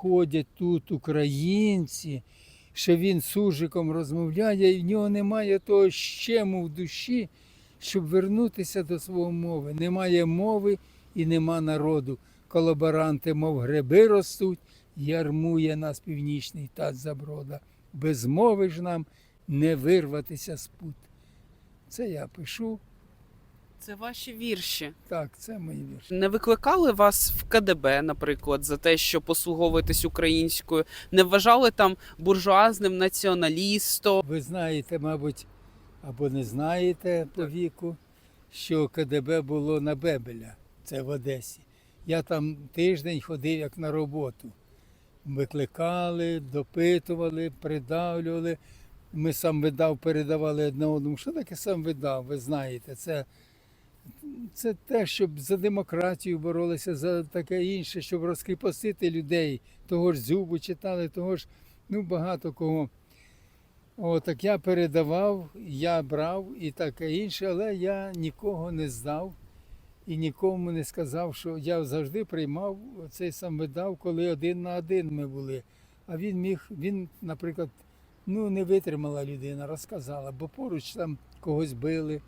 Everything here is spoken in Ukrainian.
Ходять тут українці, що він з суржиком розмовляє, і в нього немає того щему в душі, щоб вернутися до свого мови. Немає мови і нема народу. Колаборанти, мов гриби ростуть, ярмує нас північний тат заброда. Без мови ж нам не вирватися з пут. Це я пишу. Це ваші вірші. Так, це мої вірші. Не викликали вас в КДБ, наприклад, за те, що послуговуєтесь українською, не вважали там буржуазним націоналістом. Ви знаєте, мабуть, або не знаєте по віку, що КДБ було на Бебеля, це в Одесі. Я там тиждень ходив як на роботу. Викликали, допитували, придавлювали. Ми сам видав, передавали одне одному. Що таке сам видав? Ви знаєте, це, це те, щоб за демократію боролися, за таке інше, щоб розкріпостити людей. Того ж Зюбу читали, того ж ну, багато кого. О, так я передавав, я брав і таке інше, але я нікого не здав і нікому не сказав, що я завжди приймав цей сам видав, коли один на один ми були. А він міг, він, наприклад, ну не витримала людина, розказала, бо поруч там когось били.